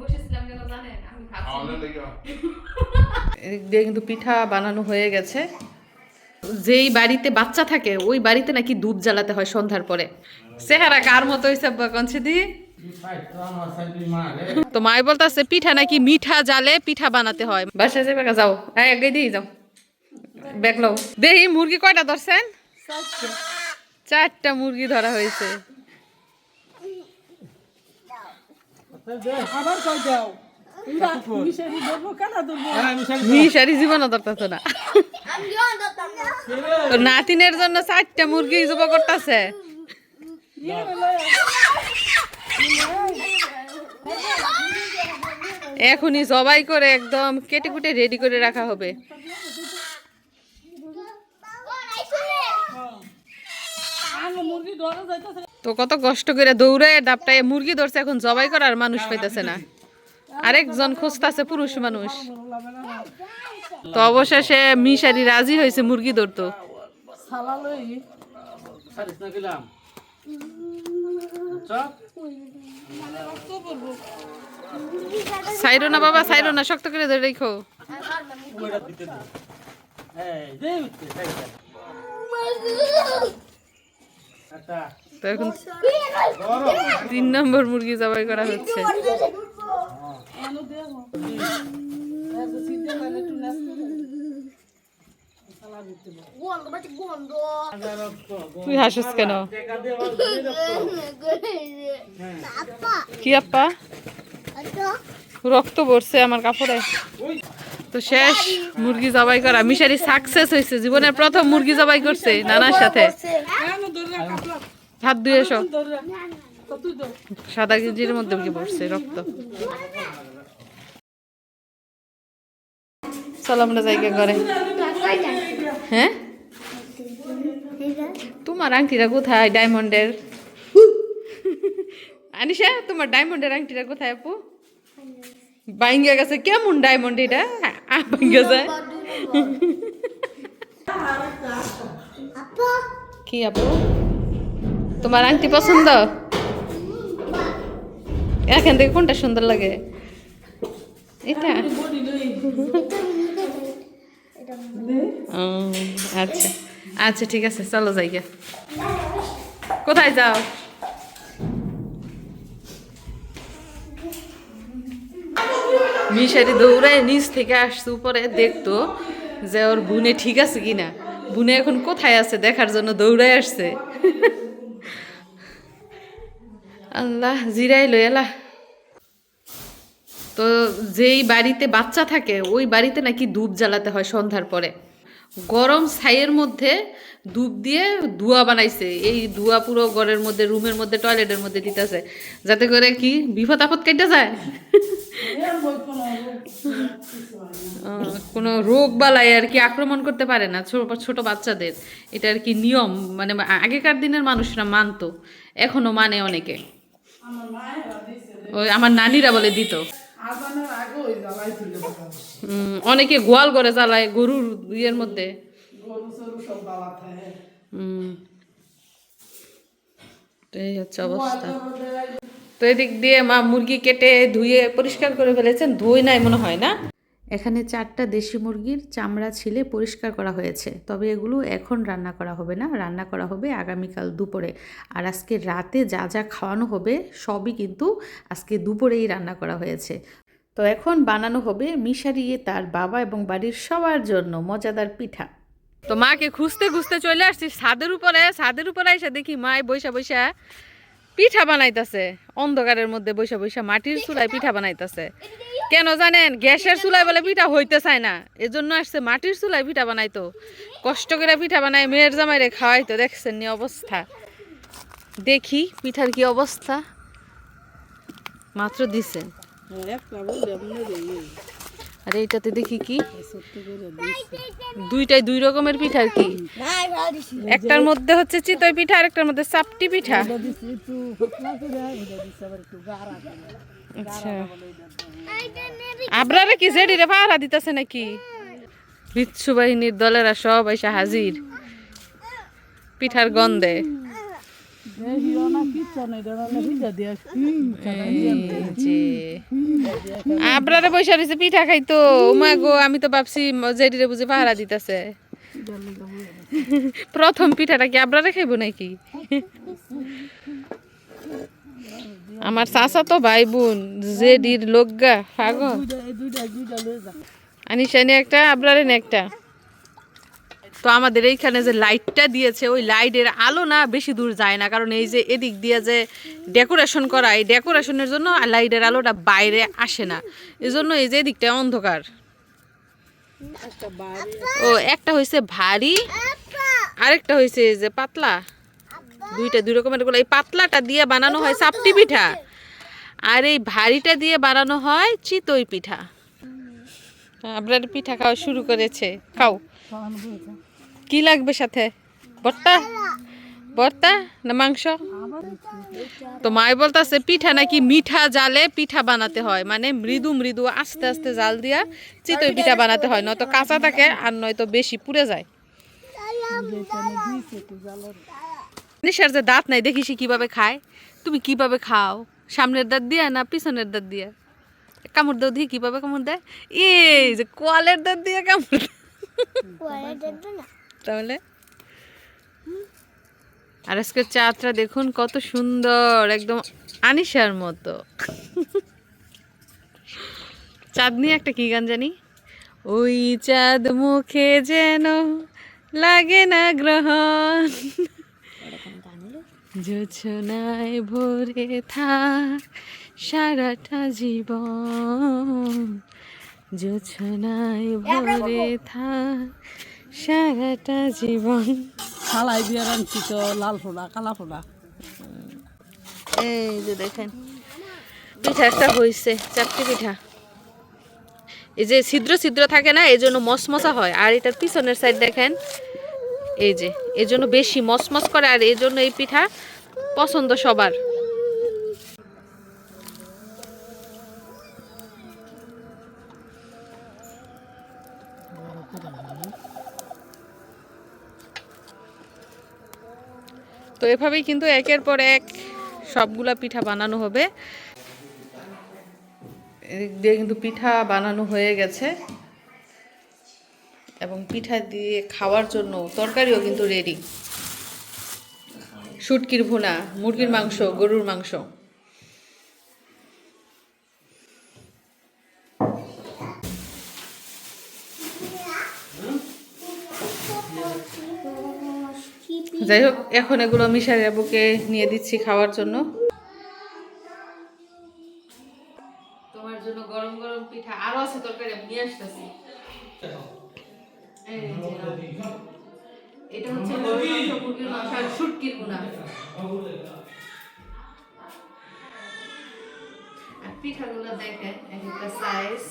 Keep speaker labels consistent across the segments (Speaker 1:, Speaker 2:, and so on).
Speaker 1: বসেছিলাম কেন জানেন? আমি
Speaker 2: খাওয়ানোর
Speaker 1: ভাবছি
Speaker 2: লেগে।
Speaker 3: এদিক দিয়ে কিন্তু পিঠা বানানো হয়ে গেছে। যেই বাড়িতে বাচ্চা থাকে ওই বাড়িতে নাকি দুধ জ্বালাতে হয় সন্ধ্যার পরে। চেহারা কার মতো হয়েছে কনসিদি? তো মাই বলতেছে পিঠা নাকি মিঠা জালে পিঠা বানাতে হয়। বাসায় যাবে যাও। আগে দিয়ে যাও। ব্যাগ লও। দেখি মুরগি কয়টা ধরছেন? চারটা মুরগি ধরা হয়েছে।
Speaker 4: আবার কই যাও?
Speaker 3: তো নাতিনের জন্য চারটা মুরগি জব করতেছে। এখনই জবাই করে একদম কেটে কুটে রেডি করে রাখা হবে।
Speaker 4: মুরগি
Speaker 3: তো কত কষ্ট করে দৌড়ে ডাবটায় মুরগি ধরছে এখন জবাই করার মানুষ পাইতেছে না আরেকজন খুঁজতেছে পুরুষ মানুষ তো অবশেষে মিশারি রাজি হয়েছে মুরগি ধরতো সাইরো না বাবা সাইরো না শক্ত করে ধরে রেখো তো এখন তিন নম্বর মুরগি জবাই করা হচ্ছে। তুই হাসিস কেন? কি আপা? রক্ত পড়ছে আমার কাপড়ে। তো শেষ, মুরগি জবাই করা। মিশারি সাকসেস হয়েছে। জীবনের প্রথম মুরগি জবাই করছে নানার সাথে। হাত ধুয়ে এসো। সাদা গেঞ্জির মধ্যে কি পড়ছে রক্ত। চলো আমরা জায়গা করে হ্যাঁ? তোমার আংটিটা কোথায়? ডায়মন্ডের। আনিশা তোমার ডায়মন্ডের আংটিটা কোথায় আপু? বাইঙ্গা গেছে। কেমন ডায়মন্ড এটা? বাইঙ্গা যায় কি আপু? তোমার আংটি পছন্দ? এখান থেকে কোনটা সুন্দর লাগে? এটা? আচ্ছা। আচ্ছা ঠিক আছে, চলো যাই। কোথায় যাও? মিশারি দৌড়ায় নিচ থেকে আসছে, উপরে দেখতো যে ওর বুনে ঠিক আছে কিনা। বুনে এখন কোথায় আছে দেখার জন্য দৌড়ায় আসছে। আল্লাহ জিরাই লই এলা তো যেই বাড়িতে বাচ্চা থাকে, ওই বাড়িতে নাকি ধূপ জ্বালাতে হয় সন্ধ্যার পরে। গরম ছাইয়ের মধ্যে ধূপ দিয়ে ধোঁয়া বানাইছে। এই ধোঁয়া পুরো ঘরের মধ্যে, রুমের মধ্যে, টয়লেটের মধ্যে দিতেছে। যাতে করে কি বিপদ আপদ কেটে যায়? কোনো রোগ বালাই আর কি আক্রমণ করতে পারে না ছোট বাচ্চাদের। এটা আর কি নিয়ম। মানে আগেকার দিনের মানুষরা মানতো, এখনও মানে অনেকে। ওই আমার নানিরা বলে দিত। অনেকে গোয়াল করে জ্বালায় গরুর ইয়ের মধ্যে। এই হচ্ছে অবস্থা। তো এদিক দিয়ে মা মুরগি কেটে ধুয়ে পরিষ্কার করে ফেলেছেন ধুই নাই মনে হয় না? এখানে চারটা দেশি মুরগির চামড়া ছিলে পরিষ্কার করা হয়েছে, তবে এগুলো এখন রান্না করা হবে না। রান্না করা হবে আগামীকাল দুপুরে। আর আজকে রাতে যা যা খাওয়ানো হবে, সবই কিন্তু আজকে দুপুরেই রান্না করা হয়েছে। তো এখন বানানো হবে মিশারিয়ে তার বাবা এবং বাড়ির সবার জন্য মজাদার পিঠা। তো মাকে খুঁজতে খুঁজতে চলে আসছি ছাদের উপরে ছাদের উপরে এসে দেখি মায় বৈশা বৈশা পিঠা বানাইতেছে। অন্ধকারের মধ্যে বৈশা বৈশা মাটির চুলায় পিঠা বানাইতেছে। কেন জানেন? গ্যাসের চুলায় বলে পিঠা হইতে চায় না। এজন্য আসছে মাটির চুলায় পিঠা বানাইতো। কষ্ট করে পিঠা বানায় মেয়ের জামাইরে খাওয়াইতো। দেখছেন নি অবস্থা। দেখি পিঠার কি অবস্থা। মাত্র দিছেন
Speaker 4: একটা বললে মনে দেই
Speaker 3: আর এইটাতে দেখি কি? দুইটাই দুই রকমের পিঠার কি? একটার মধ্যে হচ্ছে চিতই পিঠা আর একটার মধ্যে চাপটি পিঠা। আচ্ছা। আপনারা কি জেডিরে পাহারা দিতেছে নাকি? বিচ্ছু বাহিনীর দলেরা সব এসে হাজির। পিঠার গন্ধে। আবরারে বৈশা রয়েছে পিঠা খাইতো। মা গো, আমি তো ভাবছি জেডিরে বুঝে পাহারা দিতেছে। প্রথম পিঠাটা কি আবরারে খাইবো নাকি? আমার চাচা তো ভাই বোন, জেডির লোকগা
Speaker 4: যা
Speaker 3: আনিশানি একটা আবরারে নে একটা। তো আমাদের এইখানে যে লাইটটা দিয়েছে, ওই লাইটের আলো না বেশি দূর যায় না। কারণ এই যে এদিক দিয়ে যে ডেকোরেশন করা, এই ডেকোরেশনের জন্য লাইটের আলোটা বাইরে আসে না। এই জন্য এই যে এদিকটা অন্ধকার। ও, একটা হয়েছে ভারী, আরেকটা হয়েছে যে পাতলা। দুইটা, দুই রকমের এই পাতলাটা দিয়ে বানানো হয় সাপটি পিঠা। আর এই ভারীটা দিয়ে বানানো হয় চিতই পিঠা। আপনার পিঠা খাওয়া শুরু করেছে। খাও। কি লাগবে সাথে? ভর্তা? ভর্তা না মাংস? তো মায় বলতেছে পিঠা নাকি মিঠা জালে পিঠা বানাতে হয়। মানে মৃদু মৃদু আস্তে আস্তে জাল দিয়া চিতই পিঠা বানাতে হয়, নয়তো কাঁচা থাকে আর নয়তো বেশি পুড়ে যায়। নিশার যে দাঁত নাই দেখিস কীভাবে খায়। তুমি কীভাবে খাও? সামনের দাঁত দিয়া না পিছনের দাঁত দিয়ে? কামড় দাও দিয়ে কীভাবে কামড় দেয়। এই যে কোয়ালের দাঁত দিয়ে কামড় দেয়। তাহলে? আর আজকের চাঁদটা দেখুন কত সুন্দর একদম আনিশার মতো। চাঁদ নিয়ে একটা কি গান জানি? ওই চাঁদ মুখে যেন লাগে না গ্রহণ। যোছনায় ভরে থাক সারাটা জীবন। যোছনায় ভরে থাক সারাটা জীবন।
Speaker 4: খালাই দিয়ে রাখছি তো লাল ফোড়া কালা ফোড়া।
Speaker 3: এই যে দেখেন পিঠাটা হয়েছে চারটি পিঠা। এই যে ছিদ্র ছিদ্র থাকে না এই জন্য মসমসা হয়। আর এটার পিছনের সাইড দেখেন এই যে এই জন্য বেশি মসমস করে আর এই জন্য এই পিঠা পছন্দ সবার। তো এভাবেই কিন্তু একের পর এক সবগুলা পিঠা বানানো হবে। এদিক দিয়ে কিন্তু পিঠা বানানো হয়ে গেছে। এবং পিঠা দিয়ে খাওয়ার জন্য তরকারিও কিন্তু রেডি শুটকির ভুনা, মুরগির মাংস, গরুর মাংস। যাই হোক এখন এগুলো মিশারি আবুকে নিয়ে দিচ্ছি খাওয়ার জন্য। তোমার জন্য গরম গরম পিঠা আরও আছে তরকারি নিয়ে আসতেছি। এই যে নাও। এটা হচ্ছে মুরগির মাংস আর শুটকির ভুনা আর পিঠাগুলো দেখেন এক একটা সাইজ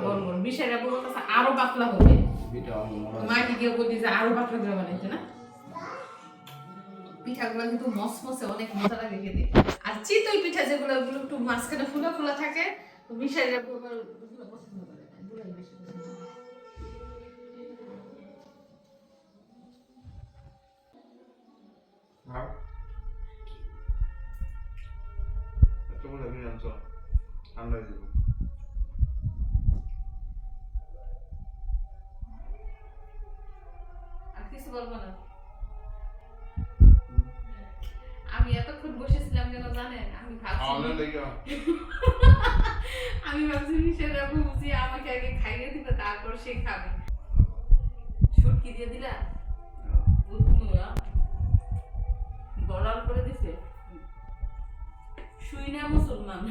Speaker 3: বড় বড় মিশারি আবু বলতেছে আরও পাতলা হবে। মাকে গিয়ে বলি যে আরও পাতলা করে বানাইতে না? পিঠাগুলো কিন্তু মসমসে অনেক মজা লাগে খেতে। আর চিতই পিঠা যেগুলো ওগুলো একটু মাঝখানে ফুলা ফুলা থাকে তো মিশাইরা পছন্দ করে বেশি পছন্দ করে।
Speaker 1: দিব।
Speaker 3: আর কিছু বলব না? আমি এতক্ষণ বসেছিলাম কেন জানেন? আমি ভাবছি আমি ভাবছি আপু বুঝি আমাকে আগে খাইয়ে দিবে তারপর সে খাবে। শুটকি দিয়ে দিলা? বলার করে দিছে। শুই না মুসলমান।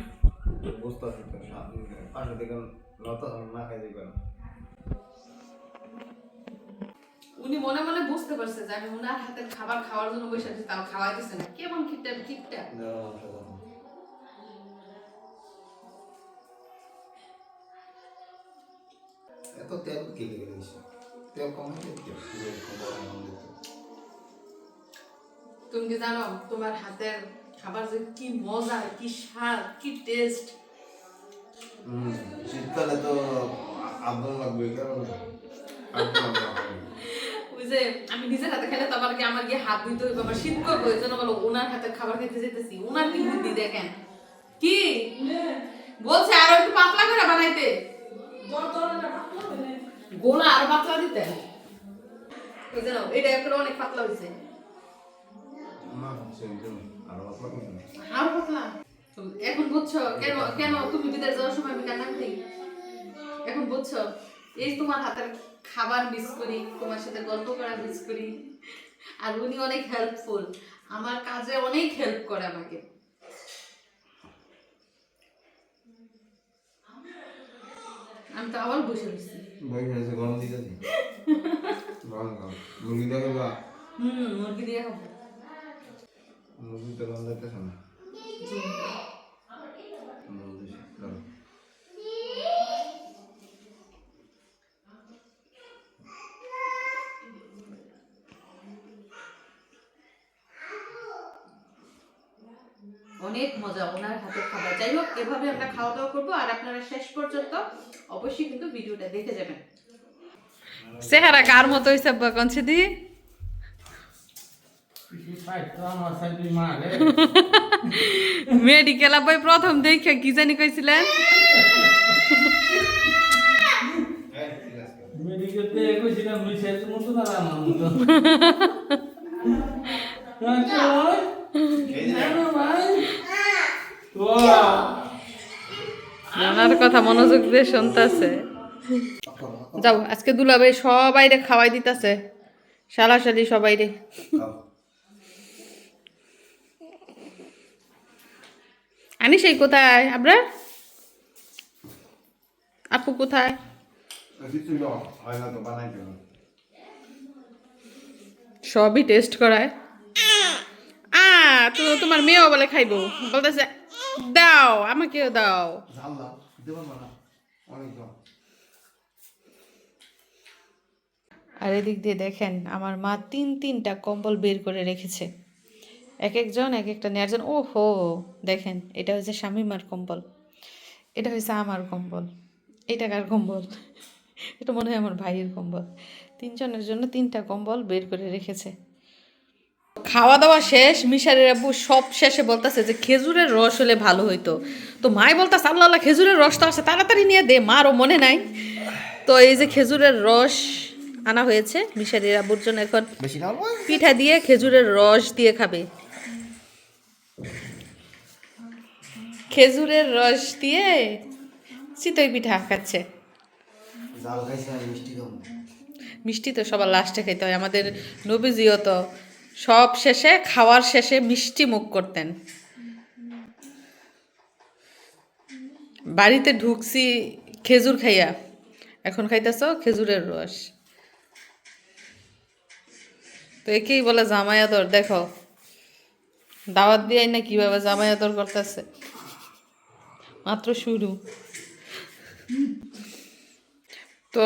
Speaker 1: বুঝতে পারছি পাশে থেকে লতা না খাই দিবেন
Speaker 3: উনি মনে মনে বুঝতে পারছে যে আমি ওনার হাতের খাবার খাওয়ার জন্য বসে আছি তাও খাওয়াইতেছে না। কেমন কিপটা কিপটা।
Speaker 1: এত তেল কি লেগে গেছে তেল কম
Speaker 3: তুমি কি জানো তোমার হাতের খাবার যে কি মজা কি স্বাদ কি টেস্ট
Speaker 1: শীতকালে তো আদম লাগবে কারণ
Speaker 3: যে আমি নিজের হাতে খেলে তো আবার কি আমার গিয়ে হাত ধুইতে হইবে আবার শীত করব এই জন্য বলো ওনার হাতের খাবার খেতে যেতেছি। ওনার কি বুদ্ধি দেখেন? কি? বলছে আর লাগবে গোলা আর পাতলা দিতে। ওই এটা এখন অনেক পাতলা হয়েছে
Speaker 1: আরও পাতলা হবে।
Speaker 3: পাতলা? এখন বুঝছ কেন কেন তুমি বিদেশ যাওয়ার সময় আমি কান্না করি? এখন বুঝছ? এই তোমার হাতের খাবার মিস করি তোমার সাথে গল্প করা মিস করি। আর উনি অনেক হেল্পফুল আমার কাজে অনেক হেল্প করে আমাকে। আমি তো আবার বসে রয়েছি
Speaker 1: গরম মুরগি বা
Speaker 3: হুম মুরগি দিয়ে খাব।
Speaker 1: মুরগি তো না মুরগি গরম
Speaker 3: অনেক মজা ওনার হাতের খাবার। যাই হোক এভাবে আমরা খাওয়া দাওয়া করব আর আপনারা শেষ পর্যন্ত অবশ্যই কিন্তু ভিডিওটা দেখে যাবেন। চেহারা কার মতো হয়েছে কনছে দি মেডিকেল বই প্রথম দেখে কি জানি কইছিলেন?
Speaker 2: মেডিকেলতে
Speaker 3: নানার কথা মনোযোগ দিয়ে শুনতেছে। যাও, আজকে দুলাভাই সবাই রে খাওয়াই দিতেছে। শালাশালি সবাই রে আনি সেই কোথায়? আমরা আপু কোথায়? সবই টেস্ট করায়। আ, তো তোমার মেয়েও বলে খাইবো। বলতেছে, দাও, আমাকেও দাও। আর এদিক দিয়ে দেখেন, আমার মা তিন তিনটা কম্বল বের করে রেখেছে। এক একজন, এক একটা নেওয়ার জন্য। ও হো দেখেন, এটা হচ্ছে স্বামীমার কম্বল। এটা হচ্ছে আমার কম্বল। এটা কার কম্বল? এটা মনে হয় আমার ভাইয়ের কম্বল। তিনজনের জন্য তিনটা কম্বল বের করে রেখেছে। খাওয়া দাওয়া শেষ মিশারের আব্বু সব শেষে বলতেছে যে খেজুরের রস হলে ভালো হইতো। তো মাই বলতাছে আল্লাহ আল্লাহ খেজুরের রস তো আছে তাড়াতাড়ি নিয়ে দে মারও মনে নাই। তো এই যে খেজুরের রস আনা হয়েছে মিশারির আব্বুর জন্য এখন পিঠা দিয়ে খেজুরের রস দিয়ে খাবে। খেজুরের রস দিয়ে চিতই পিঠা খাচ্ছে।
Speaker 1: মিষ্টি
Speaker 3: তো সবার লাস্টে খেতে হয় আমাদের নবীজিও তো সব শেষে, খাওয়ার শেষে মিষ্টি মুখ করতেন। বাড়িতে ঢুকছি খেজুর খাইয়া। এখন খাইতেছ? খেজুরের রস। তো একেই বলে জামায়াতর দেখো, দাওয়াত দিয়ে না কীভাবে জামায়াতর করতেছে? মাত্র শুরু। তো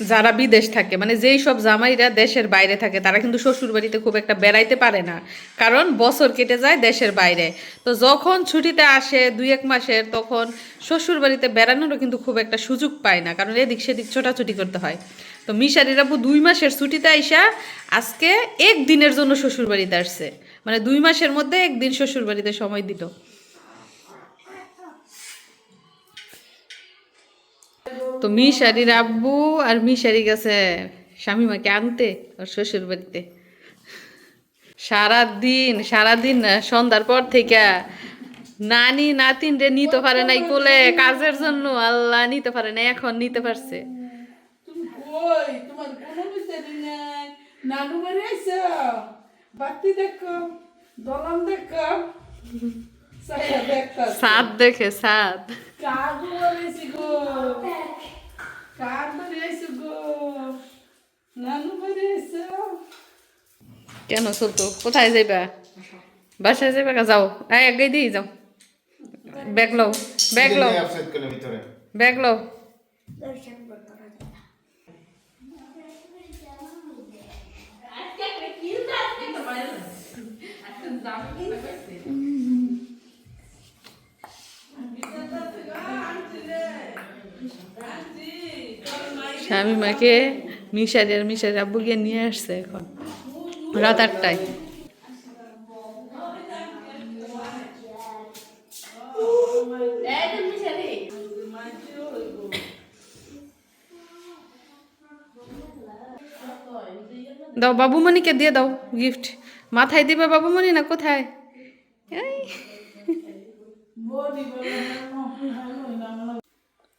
Speaker 3: যারা বিদেশ থাকে মানে যেই সব জামাইরা দেশের বাইরে থাকে, তারা কিন্তু শ্বশুর বাড়িতে খুব একটা বেড়াইতে পারে না। কারণ বছর কেটে যায় দেশের বাইরে। তো যখন ছুটিতে আসে দুই এক মাসের, তখন শ্বশুর বাড়িতে বেড়ানোরও কিন্তু খুব একটা সুযোগ পায় না। কারণ এদিক সেদিক ছোটাছুটি করতে হয়। তো মিশারির আব্বু দুই মাসের ছুটিতে আইসা আজকে এক দিনের জন্য শ্বশুর বাড়িতে আসছে। মানে দুই মাসের মধ্যে একদিন শ্বশুর বাড়িতে সময় দিল। তো মিশারির আব্বু আর মিশারি গেছে স্বামীমাকে আনতে ওর শ্বশুর বাড়িতে। সারাদিন সারাদিন সন্ধ্যার পর থেকে নানি নাতিন রে নিতে পারে নাই কোলে কাজের জন্য আল্লাহ নিতে পারে না এখন নিতে পারছে।
Speaker 4: তুমি দেখে দলান
Speaker 3: কেন চলতো? কোথায় যাইবা? বাসায় যাইবা কা? যাও। এই আগে দিয়ে যাও। ব্যাগ লও। ব্যাগ লও।
Speaker 1: অফসাইড করলে ভিতরে।
Speaker 3: ব্যাগ স্বামী মাকে মিশারের মিশারের আব্বু গিয়ে নিয়ে আসছে এখন, রাত আটটায়। দাও, বাবুমণিকে দিয়ে দাও গিফট মাথায় দিবে বাবুমণি না কোথায়? এই।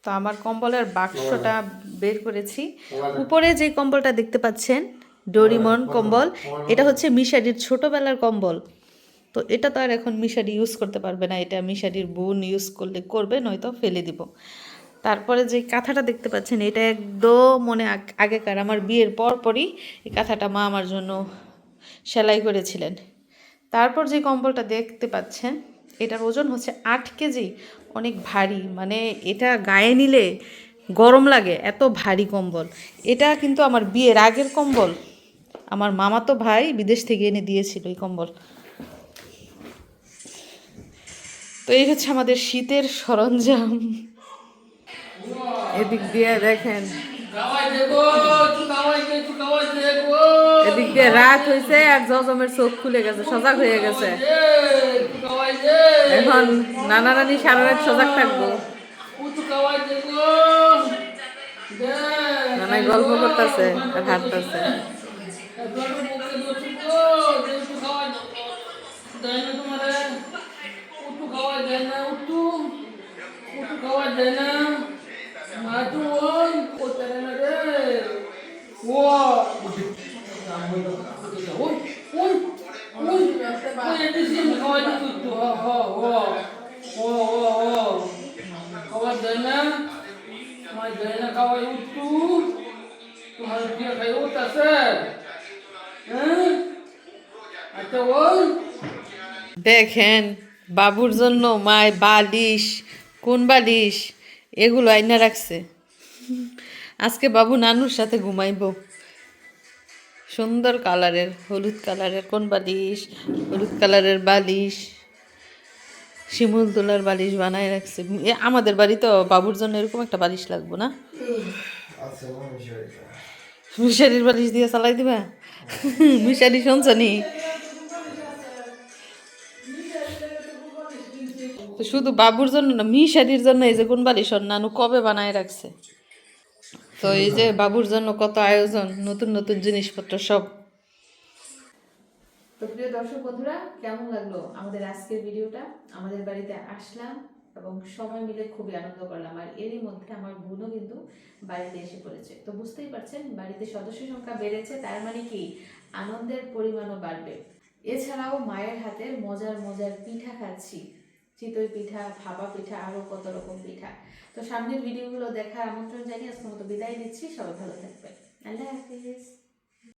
Speaker 3: তো আমার কম্বলের বাক্সটা বের করেছি। উপরে যে কম্বলটা দেখতে পাচ্ছেন ডোরিমন কম্বল এটা হচ্ছে মিশারির ছোটবেলার কম্বল। তো এটা তো আর এখন মিশারি ইউজ করতে পারবে না এটা মিশারির বোন ইউজ করলে করবে নয়তো ফেলে দিব। তারপরে যে কাঁথাটা দেখতে পাচ্ছেন এটা একদম মনে আগেকার আমার বিয়ের পর পরই এই কাঁথাটা মা আমার জন্য সেলাই করেছিলেন। তারপর যে কম্বলটা দেখতে পাচ্ছেন এটার ওজন হচ্ছে আট কেজি। অনেক ভারী। মানে এটা গায়ে নিলে গরম লাগে, এত ভারী কম্বল। এটা কিন্তু আমার বিয়ের আগের কম্বল। আমার মামা তো ভাই বিদেশ থেকে এনে দিয়েছিল এই কম্বল। তো এই হচ্ছে আমাদের শীতের সরঞ্জাম। এদিক দিয়ে দেখেন। এদিক দিয়ে রাত হয়েছে আর জজমের চোখ খুলে গেছে সজাগ হয়ে গেছে। এখন নানা নানি সারা রাত সজাগ থাকব। নানাই গল্প করতেছে আর হাঁটতেছে
Speaker 2: একবার মুখে দোছি তো দে একটু খাওয়াই দেবো দেয় না তোমারে একটু খাওয়াই দেয় না একটু একটু খাওয়াই দেয় না মা তো ওই করতে দেয় না রে ও ওই ওই ওই ওই এদিকে খাওয়াই দিবি একটু হ হ হ ও ও ও খাওয়াই দেয় না মাই দেয় না খাওয়াই একটু তোমার কি খাই উঠতেছে হ্যাঁ আচ্ছা ওই
Speaker 3: দেখেন বাবুর জন্য মায় বালিশ কোন বালিশ? এগুলো আইনা রাখছে। আজকে বাবু নানুর সাথে ঘুমাইব। সুন্দর কালারের হলুদ কালারের কোন বালিশ? হলুদ কালারের বালিশ। শিমুল তোলার বালিশ বানায় রাখছে। আমাদের বাড়িতে বাবুর জন্য এরকম একটা বালিশ লাগবো না?
Speaker 1: আচ্ছা
Speaker 3: মিশারির বালিশ। দিয়ে চালাই দিবা? মিশারি শুনছ শুধু বাবুর জন্য না মিশারির জন্য এই যে ওর নানু কবে বানায় রাখছে? তো এই যে বাবুর জন্য কত আয়োজন, নতুন নতুন জিনিসপত্র সব। তো প্রিয় দর্শক বন্ধুরা, কেমন লাগল আমাদের আজকের ভিডিওটা? আমাদের বাড়িতে আসলাম এবং সময় মিলে খুবই আনন্দ করলাম, আর এরই মধ্যে আমার বোনও কিন্তু বাড়িতে এসে পড়েছে। তো বুঝতেই পারছেন, বাড়িতে সদস্য সংখ্যা বেড়েছে, তার মানে কি? আনন্দের পরিমাণও বাড়বে। এছাড়াও মায়ের হাতের মজার মজার পিঠা খাচ্ছি। চিতই পিঠা ভাবা পিঠা আরও কত রকম পিঠা। তো সামনের ভিডিওগুলো দেখার আমন্ত্রণ জানিয়ে আজকের মতো বিদায় দিচ্ছি সবাই ভালো থাকবে আল্লাহ হাফিজ।